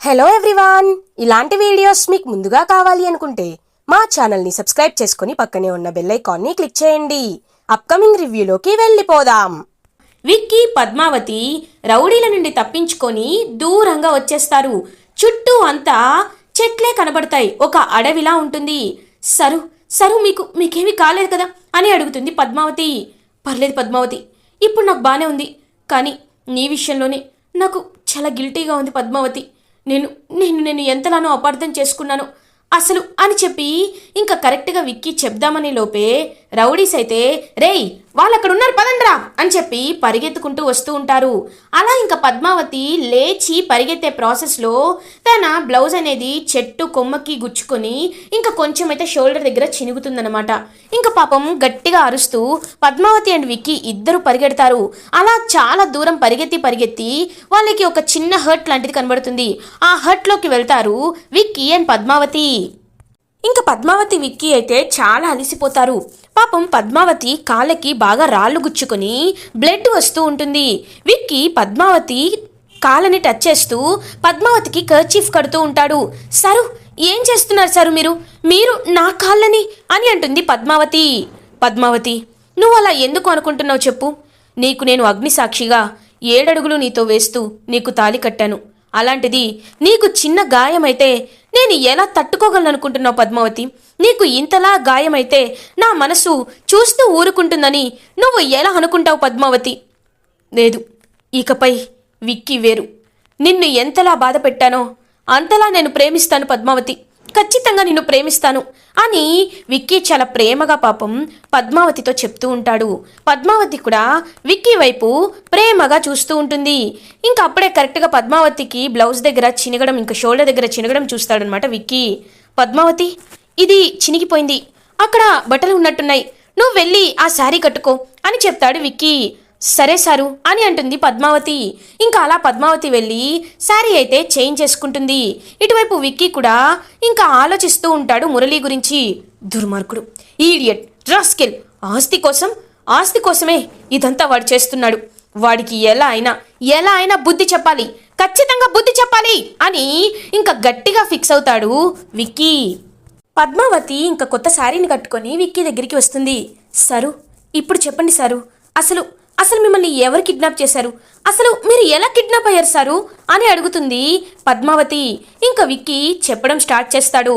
Hello everyone ఇలాంటి videos మీకు ముందుగా కావాలి అనుకుంటే మా ఛానల్ని సబ్స్క్రైబ్ చేసుకుని పక్కనే ఉన్న బెల్ ఐకాన్ని క్లిక్ చేయండి. అప్కమింగ్ రివ్యూలోకి వెళ్ళిపోదాం. విక్కీ పద్మావతి రౌడీల నుండి తప్పించుకొని దూరంగా వచ్చేస్తారు. చుట్టూ అంతా చెట్లే కనబడతాయి. ఒక అడవిలా ఉంటుంది. సరు సరు మీకు మీకేమీ కాలేదు కదా అని అడుగుతుంది పద్మావతి. పర్లేదు పద్మావతి ఇప్పుడు నాకు బాగానే ఉంది. కానీ నీ విషయంలోనే నాకు చాలా గిల్టీగా ఉంది పద్మావతి. నేను నేను నేను ఎంతలానో అపార్థం చేసుకున్నాను. అసలు అని చెప్పి ఇంకా కరెక్ట్గా విక్కీ చెప్దామనే లోపే రౌడీస్ అయితే రేయ్ వాళ్ళు అక్కడ ఉన్నారు పదండ్రా అని చెప్పి పరిగెత్తుకుంటూ వస్తూ ఉంటారు. అలా ఇంకా పద్మావతి లేచి పరిగెత్తే ప్రాసెస్లో తన బ్లౌజ్ అనేది చెట్టు కొమ్మకి గుచ్చుకొని ఇంకా కొంచెం అయితే షోల్డర్ దగ్గర చినుగుతుందనమాట ఇంకా పాపం గట్టిగా అరుస్తూ పద్మావతి అండ్ విక్కీ ఇద్దరు పరిగెడతారు. అలా చాలా దూరం పరిగెత్తి పరిగెత్తి వాళ్ళకి ఒక చిన్న హర్ట్ లాంటిది కనబడుతుంది. ఆ హర్ట్లోకి వెళ్తారు విక్కీ అండ్ పద్మావతి. ఇంకా పద్మావతి విక్కీ అయితే చాలా అలిసిపోతారు. పాపం పద్మావతి కాళ్ళకి బాగా రాళ్ళు గుచ్చుకొని బ్లడ్ వస్తూ ఉంటుంది. విక్కి పద్మావతి కాళ్ళని టచ్ చేస్తూ పద్మావతికి కర్చీఫ్ కడుతూ ఉంటాడు. సరు ఏం చేస్తున్నారు సారు మీరు? మీరు నా కాళ్ళని? అని అంటుంది పద్మావతి. పద్మావతి నువ్వు అలా ఎందుకు అనుకుంటున్నావు చెప్పు. నీకు నేను అగ్నిసాక్షిగా ఏడడుగులు నీతో వేస్తూ నీకు తాలి కట్టాను. అలాంటిది నీకు చిన్న గాయమైతే నేను ఎలా తట్టుకోగలను అనుకుంటున్నావు పద్మావతి? నీకు ఇంతలా గాయమైతే నా మనసు చూస్తూ ఊరుకుంటుందని నువ్వు ఎలా అనుకుంటావు పద్మావతి? లేదు ఇకపై విక్కీ వేరు. నిన్ను ఎంతలా బాధ పెట్టానో అంతలా నేను ప్రేమిస్తాను పద్మావతి. ఖచ్చితంగా నిన్ను ప్రేమిస్తాను. అని విక్కీ చాలా ప్రేమగా పాపం పద్మావతితో చెప్తూ ఉంటాడు. పద్మావతి కూడా విక్కీ వైపు ప్రేమగా చూస్తూ ఉంటుంది. ఇంకా అప్పుడే కరెక్ట్గా పద్మావతికి బ్లౌజ్ దగ్గర చినగడం ఇంకా షోల్డర్ దగ్గర చినగడం చూస్తాడనమాట విక్కీ. పద్మావతి ఇది చినిగిపోయింది. అక్కడ బట్టలు ఉన్నట్టున్నాయి. నువ్వు వెళ్ళి ఆ శారీ కట్టుకో అని చెప్తాడు విక్కీ. సరే సారు అని అంటుంది పద్మావతి. ఇంకా అలా పద్మావతి వెళ్ళి శారీ అయితే చేంజ్ చేసుకుంటుంది. ఇటువైపు విక్కీ కూడా ఇంకా ఆలోచిస్తూ ఉంటాడు మురళి గురించి. దుర్మార్గుడు ఈడియట్ రాస్కిల్ ఆస్తి కోసం ఆస్తి కోసమే ఇదంతా వాడు చేస్తున్నాడు. వాడికి ఎలా అయినా ఎలా అయినా బుద్ధి చెప్పాలి. ఖచ్చితంగా బుద్ధి చెప్పాలి అని ఇంకా గట్టిగా ఫిక్స్ అవుతాడు విక్కీ. పద్మావతి ఇంకా కొత్త శారీని కట్టుకొని విక్కీ దగ్గరికి వస్తుంది. సరు ఇప్పుడు చెప్పండి సారు అసలు అసలు మిమ్మల్ని ఎవరు కిడ్నాప్ చేశారు? అసలు మీరు ఎలా కిడ్నాప్ అయ్యారు సారు? అని అడుగుతుంది పద్మావతి. ఇంకా విక్కీ చెప్పడం స్టార్ట్ చేస్తాడు.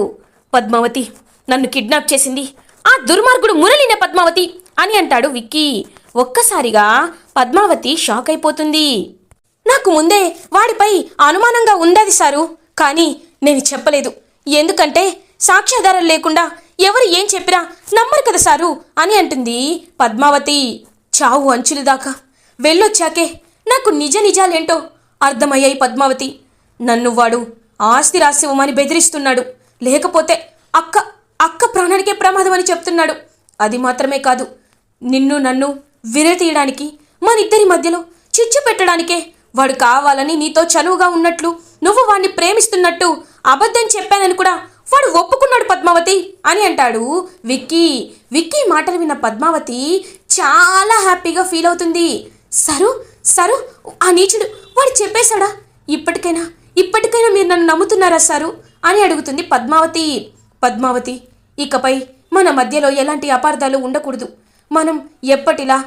పద్మావతి నన్ను కిడ్నాప్ చేసింది. ఆ దుర్మార్గుడు మురళినే పద్మావతి అని అంటాడు విక్కీ. ఒక్కసారిగా పద్మావతి షాక్ అయిపోతుంది. నాకు ముందే వాడిపై అనుమానంగా ఉందది సారు కానీ నేను చెప్పలేదు. ఎందుకంటే సాక్ష్యాధారం లేకుండా ఎవరు ఏం చెప్పినా నమ్మరు కదా సారు అని అంటుంది పద్మావతి. చావు అంచులు దాకా వెళ్ళొచ్చాకే నాకు నిజ నిజాలేంటో అర్థమయ్యాయి పద్మావతి. నన్ను వాడు ఆస్తి రాసివ్వమని బెదిరిస్తున్నాడు. లేకపోతే అక్క అక్క ప్రాణానికే ప్రమాదం అని చెప్తున్నాడు. అది మాత్రమే కాదు నిన్ను నన్ను విరతీయడానికి మనిద్దరి మధ్యలో చిచ్చు పెట్టడానికే వాడు కావాలని నీతో చనువుగా ఉన్నట్లు నువ్వు వాణ్ణి ప్రేమిస్తున్నట్టు అబద్ధం చెప్పానని కూడా వాడు ఒప్పుకున్నాడు పద్మావతి అని అంటాడు. విక్కీ విక్కీ మాటలు విన్న పద్మావతి చాలా హ్యాపీగా ఫీల్ అవుతుంది. సరు సరు ఆ నీచుడు వాడు చెప్పేశాడా? ఇప్పటికైనా ఇప్పటికైనా మీరు నన్ను నమ్ముతున్నారా సారు? అని అడుగుతుంది పద్మావతి. పద్మావతి ఇకపై మన మధ్యలో ఎలాంటి అపార్థాలు ఉండకూడదు. మనం ఎప్పటిలా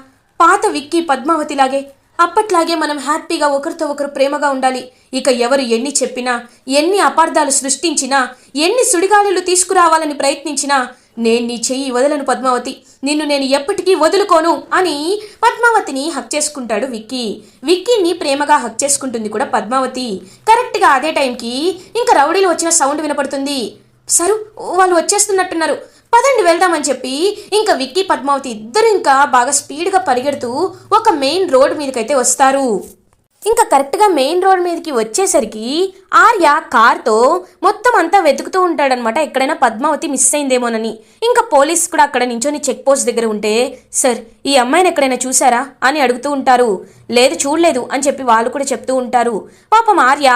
పాత విక్కీ పద్మావతిలాగే అప్పట్లాగే మనం హ్యాపీగా ఒకరితో ఒకరు ప్రేమగా ఉండాలి. ఇక ఎవరు ఎన్ని చెప్పినా ఎన్ని అపార్థాలు సృష్టించినా ఎన్ని సుడిగాలులు తీసుకురావాలని ప్రయత్నించినా నేను నీ చెయ్యి వదలను పద్మావతి. నిన్ను నేను ఎప్పటికీ వదులుకోను అని పద్మావతిని హక్ చేసుకుంటాడు విక్కీ. విక్కీని ప్రేమగా హక్ చేసుకుంటుంది కూడా పద్మావతి. కరెక్ట్గా అదే టైంకి ఇంకా రౌడీలు వచ్చిన సౌండ్ వినపడుతుంది. సరు వాళ్ళు వచ్చేస్తున్నట్టున్నారు. పదండి వెళ్దామని చెప్పి ఇంకా విక్కీ పద్మావతి ఇద్దరు ఇంకా బాగా స్పీడ్గా పరిగెడుతూ ఒక మెయిన్ రోడ్ మీదకైతే వస్తారు. ఇంకా కరెక్ట్గా మెయిన్ రోడ్ మీదకి వచ్చేసరికి ఆర్య కార్తో మొత్తం అంతా వెతుకుతూ ఉంటాడనమాట ఎక్కడైనా పద్మావతి మిస్ అయిందేమోనని. ఇంకా పోలీస్ కూడా అక్కడ నించొని చెక్ పోస్ట్ దగ్గర ఉంటే సార్ ఈ అమ్మాయిని ఎక్కడైనా చూసారా అని అడుగుతూ ఉంటారు. లేదు చూడలేదు అని చెప్పి వాళ్ళు కూడా చెప్తూ ఉంటారు. పాపం ఆర్య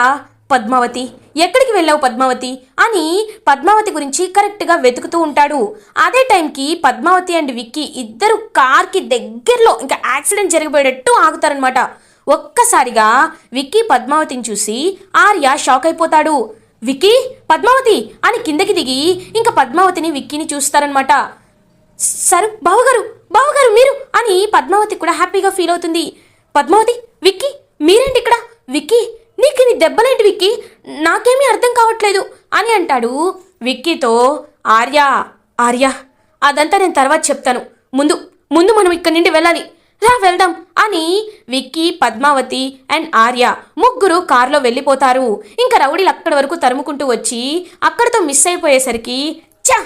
పద్మావతి ఎక్కడికి వెళ్ళావు పద్మావతి? అని పద్మావతి గురించి కరెక్ట్గా వెతుకుతూ ఉంటాడు. అదే టైంకి పద్మావతి అండ్ విక్కీ ఇద్దరు కార్కి దగ్గరలో ఇంకా యాక్సిడెంట్ జరిగిపోయేటట్టు ఆగుతారనమాట ఒక్కసారిగా విక్కీ పద్మావతిని చూసి ఆర్య షాక్ అయిపోతాడు. విక్కీ పద్మావతి! అని కిందకి దిగి ఇంకా పద్మావతిని విక్కీని చూస్తారనమాట సరు బావగారు బావగారు మీరు! అని పద్మావతి కూడా హ్యాపీగా ఫీల్ అవుతుంది. పద్మావతి విక్కీ మీరేంటి ఇక్కడ? విక్కీ నీకు నీ దెబ్బలేంటి విక్కీ? నాకేమీ అర్థం కావట్లేదు! అని అంటాడు విక్కీతో ఆర్య. ఆర్య అదంతా నేను తర్వాత చెప్తాను. ముందు ముందు మనం ఇక్కడి నుండి వెళ్ళాలి. రా వెళ్దాం. అని విక్కీ పద్మావతి అండ్ ఆర్య ముగ్గురు కారులో వెళ్ళిపోతారు. ఇంకా రౌడీలు అక్కడి వరకు తరుముకుంటూ వచ్చి అక్కడితో మిస్ అయిపోయేసరికి చా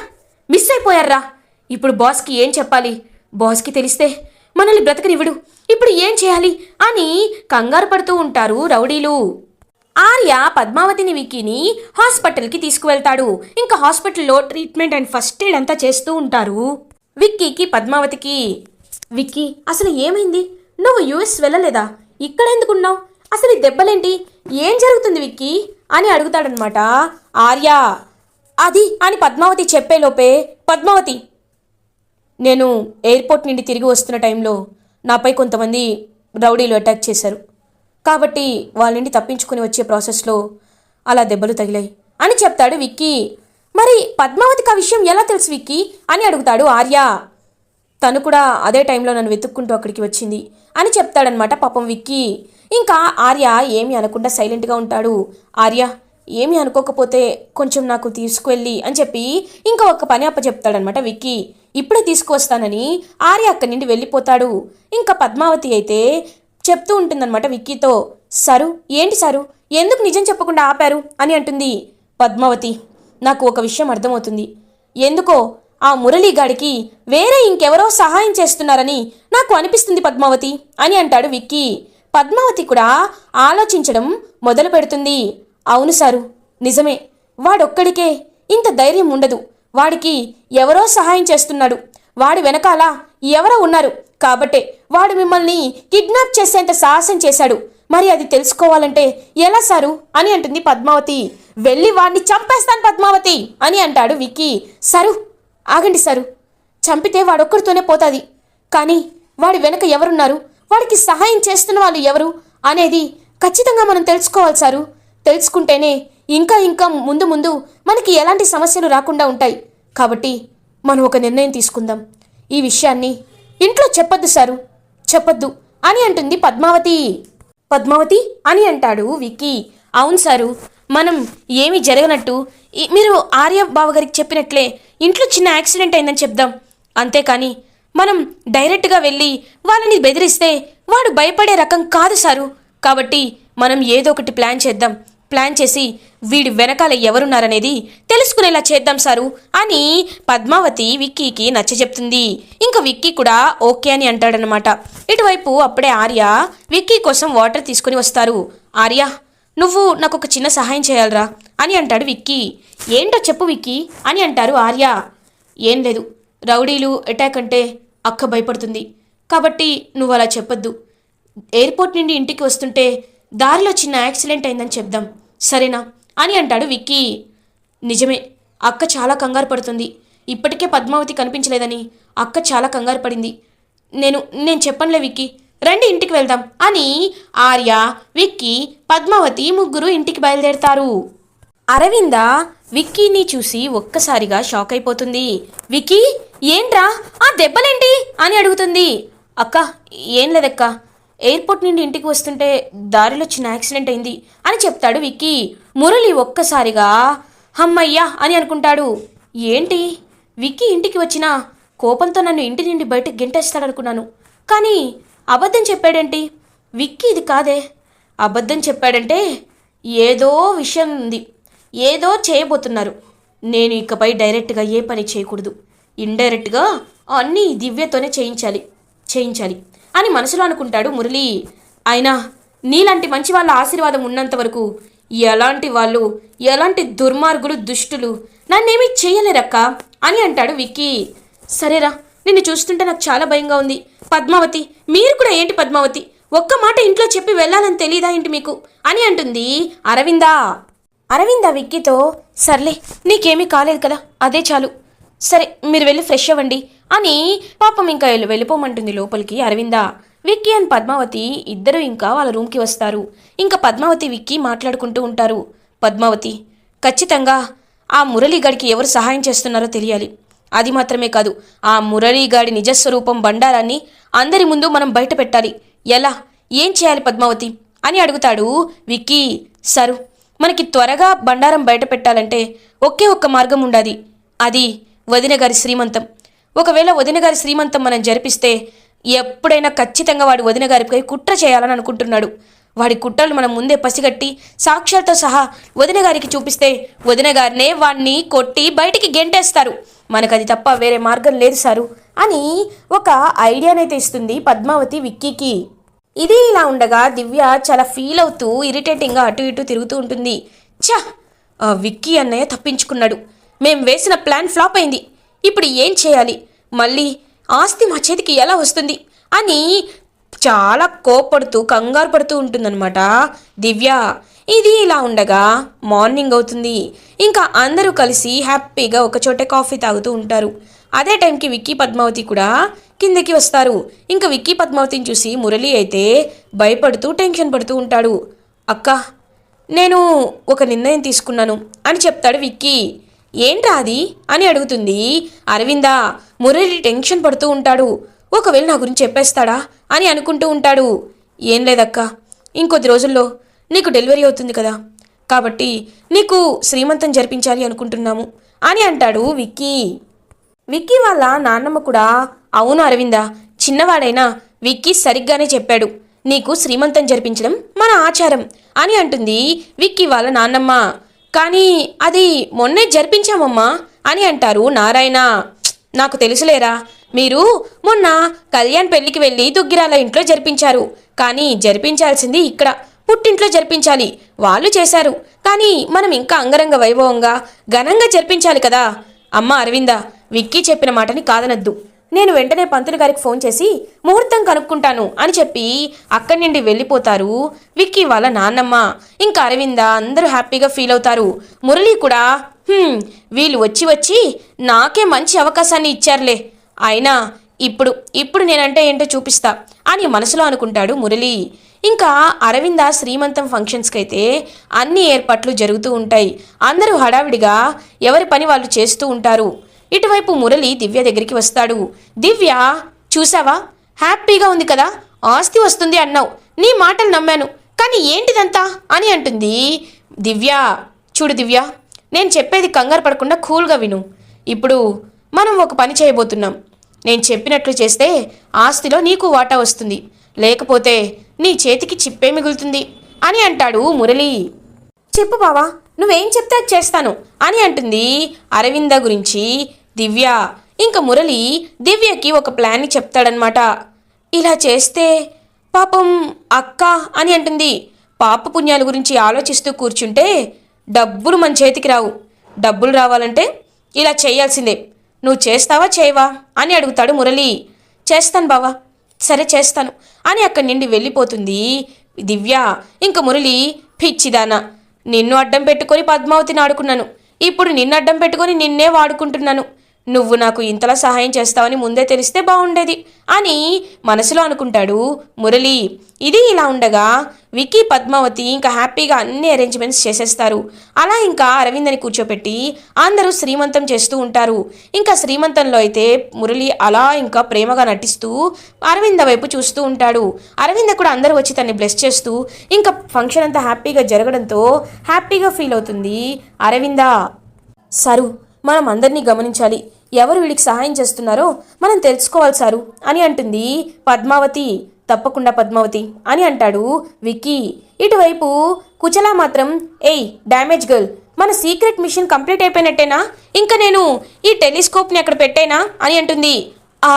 మిస్ అయిపోయారా ఇప్పుడు బాస్కి ఏం చెప్పాలి? బాస్కి తెలిస్తే మనల్ని బ్రతకనివ్వడు. ఇప్పుడు ఏం చేయాలి? అని కంగారు పడుతూ ఉంటారు రౌడీలు. ఆర్య పద్మావతిని విక్కీని హాస్పిటల్కి తీసుకువెళ్తాడు. ఇంకా హాస్పిటల్లో ట్రీట్మెంట్ అండ్ ఫస్ట్ ఎయిడ్ అంతా చేస్తూ ఉంటారు విక్కీకి పద్మావతికి. విక్కీ అసలు ఏమైంది? నువ్వు యుఎస్ వెళ్ళలేదా? ఇక్కడ ఎందుకున్నావు? అసలు ఈ దెబ్బలేంటి? ఏం జరుగుతుంది విక్కీ? అని అడుగుతాడనమాట ఆర్య. అది అని పద్మావతి చెప్పేలోపే పద్మావతి. నేను ఎయిర్పోర్ట్ నుండి తిరిగి వస్తున్న టైంలో నాపై కొంతమంది రౌడీలు అటాక్ చేశారు. కాబట్టి వాళ్ళ నుండి తప్పించుకుని వచ్చే ప్రాసెస్లో అలా దెబ్బలు తగిలాయి అని చెప్తాడు విక్కీ. మరి పద్మావతికి ఆ విషయం ఎలా తెలుసు విక్కీ? అని అడుగుతాడు ఆర్య. తను కూడా అదే టైంలో నన్ను వెతుక్కుంటూ అక్కడికి వచ్చింది అని చెప్తాడనమాట పాపం విక్కీ. ఇంకా ఆర్య ఏమి అనకుండా సైలెంట్గా ఉంటాడు. ఆర్య ఏమి అనుకోకపోతే కొంచెం నాకు తీసుకువెళ్ళి అని చెప్పి ఇంకా ఒక పని అప్ప చెప్తాడనమాట విక్కీ. ఇప్పుడే తీసుకువస్తానని ఆర్య అక్కడి నుండి వెళ్ళిపోతాడు. ఇంకా పద్మావతి అయితే చెప్తూ ఉంటుందన్నమాట విక్కీతో సరు ఏంటి సారు? ఎందుకు నిజం చెప్పకుండా ఆపారు? అని అంటుంది పద్మావతి. నాకు ఒక విషయం అర్థమవుతుంది. ఎందుకో ఆ మురళీగాడికి వేరే ఇంకెవరో సహాయం చేస్తున్నారని నాకు అనిపిస్తుంది పద్మావతి అని అంటాడు విక్కీ. పద్మావతి కూడా ఆలోచించడం మొదలు పెడుతుంది. అవును సారు నిజమే. వాడొక్కడికే ఇంత ధైర్యం ఉండదు. వాడికి ఎవరో సహాయం చేస్తున్నాడు. వాడి వెనకాల ఎవరో ఉన్నారు. కాబట్టే వాడు మిమ్మల్ని కిడ్నాప్ చేసేంత సాహసం చేశాడు. మరి అది తెలుసుకోవాలంటే ఎలా సారు? అని అంటుంది పద్మావతి. వెళ్ళి వాడిని చంపేస్తాను పద్మావతి అని అంటాడు విక్కీ. సరు ఆగండి సారు. చంపితే వాడొక్కడితోనే పోతుంది. కానీ వాడి వెనక ఎవరున్నారు? వాడికి సహాయం చేస్తున్న వాళ్ళు ఎవరు? అనేది ఖచ్చితంగా మనం తెలుసుకోవాలి సారు. తెలుసుకుంటేనే ఇంకా ఇంకా ముందు ముందు మనకి ఎలాంటి సమస్యలు రాకుండా ఉంటాయి. కాబట్టి మనం ఒక నిర్ణయం తీసుకుందాం. ఈ విషయాన్ని ఇంట్లో చెప్పొద్దు సారు. చెప్పొద్దు అని అంటుంది పద్మావతి. పద్మావతి అని అంటాడు విక్కీ. అవును సారు మనం ఏమీ జరగనట్టు మీరు ఆర్య బావగారికి చెప్పినట్లే ఇంట్లో చిన్న యాక్సిడెంట్ అయిందని చెప్దాం. అంతేకాని మనం డైరెక్ట్గా వెళ్ళి వాళ్ళని బెదిరిస్తే వాడు భయపడే రకం కాదు సారు. కాబట్టి మనం ఏదో ఒకటి ప్లాన్ చేద్దాం. ప్లాన్ చేసి వీడి వెనకాల ఎవరున్నారనేది తెలుసుకునేలా చేద్దాం సారు అని పద్మావతి విక్కీకి నచ్చజెప్తుంది ఇంకా విక్కీ కూడా ఓకే అని అంటాడనమాట ఇటువైపు అప్పుడే ఆర్య విక్కీ కోసం వాటర్ తీసుకుని వస్తారు. ఆర్య నువ్వు నాకు ఒక చిన్న సహాయం చేయాలరా. అని అంటాడు విక్కీ. ఏంటో చెప్పు విక్కీ అని అంటారు ఆర్య. ఏం లేదు రౌడీలు అటాక్ అంటే అక్క భయపడుతుంది. కాబట్టి నువ్వు అలా చెప్పొద్దు. ఎయిర్పోర్ట్ నుండి ఇంటికి వస్తుంటే దారిలో చిన్న యాక్సిడెంట్ అయిందని చెప్దాం. సరేనా? అని అంటాడు విక్కీ. నిజమే అక్క చాలా కంగారు పడుతుంది. ఇప్పటికే పద్మావతి కనిపించలేదని అక్క చాలా కంగారు పడింది. నేను నేను చెప్పనులే విక్కీ. రండి ఇంటికి వెళ్దాం అని ఆర్య విక్కీ పద్మావతి ముగ్గురు ఇంటికి బయలుదేరతారు. అరవింద విక్కీని చూసి ఒక్కసారిగా షాక్ అయిపోతుంది. విక్కీ ఏంట్రా? ఆ దెబ్బలేంటి? అని అడుగుతుంది. అక్క ఏం లేదక్క. ఎయిర్పోర్ట్ నుండి ఇంటికి వస్తుంటే దారిలో చిన్న యాక్సిడెంట్ అయింది అని చెప్తాడు విక్కీ. మురళి ఒక్కసారిగా హమ్మయ్యా అని అనుకుంటాడు. ఏంటి? విక్కీ ఇంటికి వచ్చినా కోపంతో నన్ను ఇంటి నుండి బయటకు గెంటేస్తాడనుకున్నాను. కానీ అబద్ధం చెప్పాడేంటి విక్కీ ఇది కాదే. అబద్ధం చెప్పాడంటే ఏదో విషయం ఉంది. ఏదో చేయబోతున్నారు. నేను ఇకపై డైరెక్ట్గా ఏ పని చేయకూడదు. ఇండైరెక్ట్గా అన్నీ దివ్యతోనే చేయించాలి. చేయించాలి అని మనసులో అనుకుంటాడు మురళి. అయినా నీలాంటి మంచి వాళ్ళ ఆశీర్వాదం ఉన్నంత వరకు ఎలాంటి వాళ్ళు ఎలాంటి దుర్మార్గులు దుష్టులు నన్నేమీ చేయలేరక్క అని అంటాడు విక్కీ. సరేరా నిన్ను చూస్తుంటే నాకు చాలా భయంగా ఉంది. పద్మావతి మీరు కూడా ఏంటి పద్మావతి? ఒక్క మాట ఇంట్లో చెప్పి వెళ్ళాలని తెలీదా ఏంటి మీకు? అని అంటుంది అరవిందా. అరవింద విక్కీతో సర్లే నీకేమీ కాలేదు కదా అదే చాలు. సరే మీరు వెళ్ళి ఫ్రెష్ అవ్వండి అని పాపం ఇంకా వెళ్ళి- వెళ్ళిపోమంటుంది లోపలికి అరవింద. విక్కీ అండ్ పద్మావతి ఇద్దరు ఇంకా వాళ్ళ రూమ్కి వస్తారు. ఇంకా పద్మావతి విక్కీ మాట్లాడుకుంటూ ఉంటారు. పద్మావతి ఖచ్చితంగా ఆ మురళీగాడికి ఎవరు సహాయం చేస్తున్నారో తెలియాలి. అది మాత్రమే కాదు ఆ మురళీగాడి నిజస్వరూపం బండారాన్ని అందరి ముందు మనం బయట పెట్టాలి ఎలా? ఏం చేయాలి పద్మావతి? అని అడుగుతాడు విక్కీ. సరు మనకి త్వరగా బండారం బయట పెట్టాలంటే ఒకే ఒక్క మార్గం ఉండాది. అది వదిన గారి శ్రీమంతం. ఒకవేళ వదిన గారి శ్రీమంతం మనం జరిపిస్తే ఎప్పుడైనా ఖచ్చితంగా వాడు వదిన గారిపై కుట్ర చేయాలని అనుకుంటున్నాడు. వాడి కుట్రలు మనం ముందే పసిగట్టి సాక్ష్యాలతో సహా వదిన గారికి చూపిస్తే వదిన గారినే వాడిని కొట్టి బయటికి గెంటేస్తారు. మనకది తప్ప వేరే మార్గం లేదు సారు అని ఒక ఐడియానైతే ఇస్తుంది పద్మావతి విక్కీకి. ఇది ఇలా ఉండగా దివ్య చాలా ఫీల్ అవుతూ ఇరిటేటింగ్గా అటు ఇటు తిరుగుతూ ఉంటుంది. ఛా! ఆ విక్కీ అన్నయ్య తప్పించుకున్నాడు. మేం వేసిన ప్లాన్ ఫ్లాప్ అయింది. ఇప్పుడు ఏం చేయాలి? మళ్ళీ ఆస్తి మా చేతికి ఎలా వస్తుంది? అని చాలా కోపడుతూ కంగారు పడుతూ ఉంటుందన్నమాట. దివ్య ఇది ఇలా ఉండగా మార్నింగ్ అవుతుంది. ఇంకా అందరూ కలిసి హ్యాపీగా ఒకచోట కాఫీ తాగుతూ ఉంటారు. అదే టైంకి విక్కీ పద్మావతి కూడా కిందకి వస్తారు. ఇంకా విక్కీ పద్మావతిని చూసి మురళి అయితే భయపడుతూ టెన్షన్ పడుతూ ఉంటాడు. అక్క నేను ఒక నిర్ణయం తీసుకున్నాను అని చెప్తాడు విక్కీ. ఏంట్రా అది? అని అడుగుతుంది అరవిందా. మురళి టెన్షన్ పడుతూ ఉంటాడు. ఒకవేళ నా గురించి చెప్పేస్తాడా అని అనుకుంటూ ఉంటాడు. ఏం లేదక్క. ఇంకొద్ది రోజుల్లో నీకు డెలివరీ అవుతుంది కదా. కాబట్టి నీకు శ్రీమంతం జరిపించాలి అనుకుంటున్నాము అని అంటాడు విక్కీ. విక్కీ వాళ్ళ నాన్నమ్మ కూడా అవును అరవిందా చిన్నవాడైనా విక్కీ సరిగ్గానే చెప్పాడు. నీకు శ్రీమంతం జరిపించడం మన ఆచారం అని అంటుంది విక్కీ వాళ్ళ నాన్నమ్మ. కానీ అది మొన్నే జరిపించామమ్మా అని అంటారు నారాయణ. నాకు తెలుసులేరా మీరు మొన్న కళ్యాణ్ పెళ్ళికి వెళ్ళి దుగ్గిరాల ఇంట్లో జరిపించారు. కానీ జరిపించాల్సింది ఇక్కడ. పుట్టింట్లో జరిపించాలి. వాళ్ళు చేశారు. కానీ మనం ఇంకా అంగరంగ వైభవంగా ఘనంగా జరిపించాలి కదా. అమ్మ అరవింద విక్కీ చెప్పిన మాటని కాదనద్దు. నేను వెంటనే పంతులు గారికి ఫోన్ చేసి ముహూర్తం కనుక్కుంటాను అని చెప్పి అక్కడి నుండి వెళ్ళిపోతారు విక్కీ వాళ్ళ నాన్నమ్మ. ఇంకా అరవింద అందరూ హ్యాపీగా ఫీల్ అవుతారు. మురళి కూడా వీళ్ళు వచ్చి వచ్చి నాకే మంచి అవకాశాన్ని ఇచ్చారులే. అయినా ఇప్పుడు ఇప్పుడు నేనంటే ఏంటో చూపిస్తా అని మనసులో అనుకుంటాడు మురళి. ఇంకా అరవింద శ్రీమంతం ఫంక్షన్స్కి అయితే అన్ని ఏర్పాట్లు జరుగుతూ ఉంటాయి. అందరూ హడావిడిగా ఎవరి పని వాళ్ళు చేస్తూ ఉంటారు. ఇటువైపు మురళి దివ్య దగ్గరికి వస్తాడు. దివ్య చూసావా? హ్యాపీగా ఉంది కదా? ఆస్తి వస్తుంది అన్నావు. నీ మాటలు నమ్మాను. కానీ ఏంటిదంతా? అని అంటుంది దివ్య. చూడు దివ్య నేను చెప్పేది కంగారు పడకుండా కూల్గా విను. ఇప్పుడు మనం ఒక పని చేయబోతున్నాం. నేను చెప్పినట్లు చేస్తే ఆస్తిలో నీకు వాటా వస్తుంది. లేకపోతే నీ చేతికి చిప్పే మిగులుతుంది అని అంటాడు మురళి. చెప్పు బావా నువ్వేం చెప్తే అది చేస్తాను అని అంటుంది అరవింద గురించి దివ్య. ఇంకా మురళి దివ్యకి ఒక ప్లాన్ని చెప్తాడనమాట ఇలా చేస్తే పాపం అక్క అని అంటుంది. పాప పుణ్యాల గురించి ఆలోచిస్తూ కూర్చుంటే డబ్బులు మన చేతికి రావు. డబ్బులు రావాలంటే ఇలా చేయాల్సిందే. నువ్వు చేస్తావా చేయవా? అని అడుగుతాడు మురళి. చేస్తాను బావా. సరే చేస్తాను. అని అక్కడి నుండి వెళ్ళిపోతుంది దివ్య. ఇంక మురళి పిచ్చిదానా నిన్ను అడ్డం పెట్టుకొని పద్మావతిని ఆడుకున్నాను. ఇప్పుడు నిన్ను అడ్డం పెట్టుకొని నిన్నే వాడుకుంటున్నాను. నువ్వు నాకు ఇంతలా సహాయం చేస్తావని ముందే తెలిస్తే బాగుండేది. అని మనసులో అనుకుంటాడు మురళి. ఇది ఇలా ఉండగా విక్కీ పద్మావతి ఇంకా హ్యాపీగా అన్ని అరేంజ్మెంట్స్ చేసేస్తారు. అలా ఇంకా అరవిందని కూర్చోపెట్టి అందరూ శ్రీమంతం చేస్తూ ఉంటారు. ఇంకా శ్రీమంతంలో అయితే మురళి అలా ఇంకా ప్రేమగా నటిస్తూ అరవింద వైపు చూస్తూ ఉంటాడు. అరవింద కూడా అందరూ వచ్చి తన్ని బ్లెస్ చేస్తూ ఇంకా ఫంక్షన్ అంతా హ్యాపీగా జరగడంతో హ్యాపీగా ఫీల్ అవుతుంది అరవింద. సరు మనం అందరినీ గమనించాలి. ఎవరు వీడికి సహాయం చేస్తున్నారో మనం తెలుసుకోవాలి సారు. అని అంటుంది పద్మావతి. తప్పకుండా పద్మావతి అని అంటాడు విక్కీ. ఇటువైపు కుచలా మాత్రం ఏయ్ డ్యామేజ్ గర్ల్ మన సీక్రెట్ మిషన్ కంప్లీట్ అయిపోయినట్టేనా? ఇంకా నేను ఈ టెలిస్కోప్ని అక్కడ పెట్టేనా? అని అంటుంది. ఆ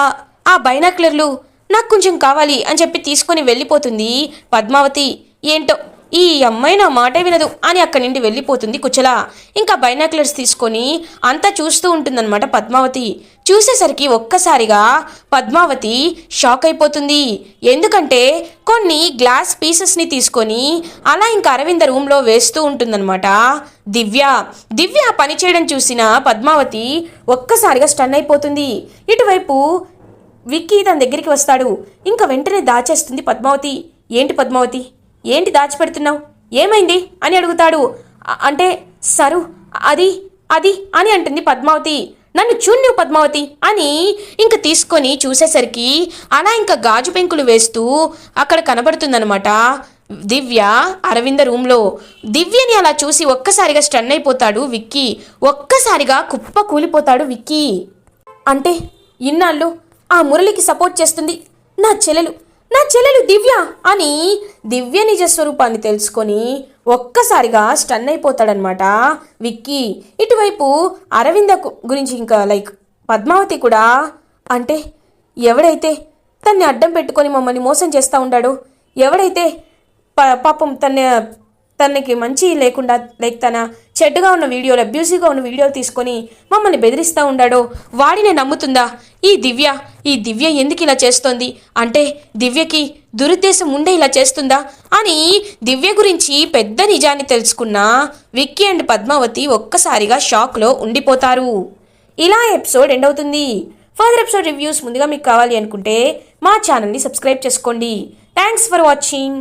ఆ బైనాక్లర్లు నాకు కొంచెం కావాలి అని చెప్పి తీసుకొని వెళ్ళిపోతుంది పద్మావతి. ఏంటో ఈ అమ్మాయి నా మాటే వినదు అని అక్కడి నుండి వెళ్ళిపోతుంది కుచల. ఇంకా బైనాక్లర్స్ తీసుకొని అంతా చూస్తూ ఉంటుందన్నమాట పద్మావతి. చూసేసరికి ఒక్కసారిగా పద్మావతి షాక్ అయిపోతుంది. ఎందుకంటే కొన్ని గ్లాస్ పీసెస్ని తీసుకొని అలా ఇంకా అరవింద రూమ్లో వేస్తూ ఉంటుందన్నమాట. దివ్య దివ్య పని చేయడం చూసిన పద్మావతి ఒక్కసారిగా స్టన్ అయిపోతుంది. ఇటువైపు విక్కీ తన దగ్గరికి వస్తాడు. ఇంకా వెంటనే దాచేస్తుంది పద్మావతి. ఏంటి పద్మావతి? ఏంటి దాచిపెడుతున్నావు? ఏమైంది? అని అడుగుతాడు. అంటే సరు అది అది అని అంటుంది పద్మావతి. నన్ను చూన్ను పద్మావతి అని ఇంక తీసుకొని చూసేసరికి అలా ఇంకా గాజు పెంకులు వేస్తూ అక్కడ కనబడుతుందనమాట దివ్య అరవింద రూమ్లో. దివ్యని అలా చూసి ఒక్కసారిగా స్టన్ అయిపోతాడు విక్కీ. ఒక్కసారిగా కుప్ప కూలిపోతాడు విక్కీ. అంటే ఇన్నాళ్ళు ఆ మురళికి సపోర్ట్ చేస్తుంది నా చెల్లెలు. నా చెల్లెలు దివ్య అని దివ్య నిజ స్వరూపాన్ని తెలుసుకొని ఒక్కసారిగా స్టన్ అయిపోతాడనమాట విక్కీ ఇటువైపు అరవింద గురించి ఇంకా లైక్ పద్మావతి కూడా అంటే ఎవడైతే తన్ని అడ్డం పెట్టుకొని మమ్మల్ని మోసం చేస్తూ ఉండాడో ఎవడైతే ప- పాపం తన తనకి మంచి లేకుండా లైక్ తన చెడ్డగా ఉన్న వీడియోలు అబ్యూసివ్గా ఉన్న వీడియోలు తీసుకొని మమ్మల్ని బెదిరిస్తూ ఉండాడో. వాడినే నమ్ముతుందా? ఈ దివ్య ఈ దివ్య ఎందుకు ఇలా చేస్తోంది? అంటే దివ్యకి దురుద్దేశం ఉండే ఇలా చేస్తుందా? అని దివ్య గురించి పెద్ద నిజాన్ని తెలుసుకున్న విక్కీ అండ్ పద్మావతి ఒక్కసారిగా షాక్లో ఉండిపోతారు. ఇలా ఎపిసోడ్ ఎండ్ అవుతుంది. ఫర్దర్ ఎపిసోడ్ రివ్యూస్ ముందుగా మీకు కావాలి అనుకుంటే మా ఛానల్ని సబ్స్క్రైబ్ చేసుకోండి. Thanks for watching